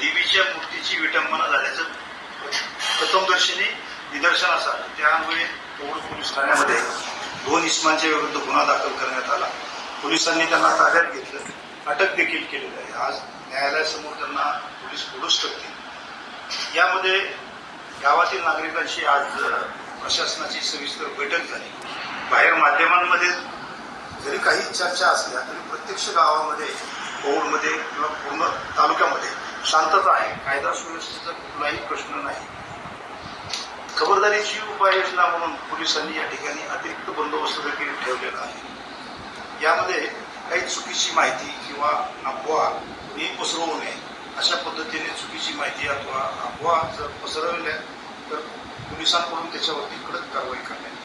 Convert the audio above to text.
देवीच्या मूर्तीची विटंबना झाल्याचं प्रथमदर्शनी निदर्शनास आलं त्यामुळे पौड पोलीस ठाण्यामध्ये दोन इस्मांच्या विरुद्ध गुन्हा दाखल करण्यात आला. पोलिसांनी त्यांना ताब्यात घेतलं. अटक देखील केलेली आहे. आज न्यायालयासमोर त्यांना पोलीस पुढूच ठरतील. यामध्ये गावातील नागरिकांशी आज प्रशासनाची सविस्तर बैठक झाली. बाहेर माध्यमांमध्ये जरी काही चर्चा असल्या तरी प्रत्यक्ष गावामध्ये पौडमध्ये किंवा पूर्ण तालुक्यामध्ये शांतता आहे. कायदा सुव्यवस्थेचा कुठलाही प्रश्न नाही. खबरदारीची उपाययोजना म्हणून पोलिसांनी या ठिकाणी अतिरिक्त बंदोबस्त देखील ठेवलेला आहे. यामध्ये काही चुकीची माहिती किंवा अफवा कुणी पसरवू नये अशा पद्धतीने चुकीची माहिती अथवा अफवा जर पसरवल्या तर पोलिसांकडून त्याच्यावरती कडक कारवाई करण्यात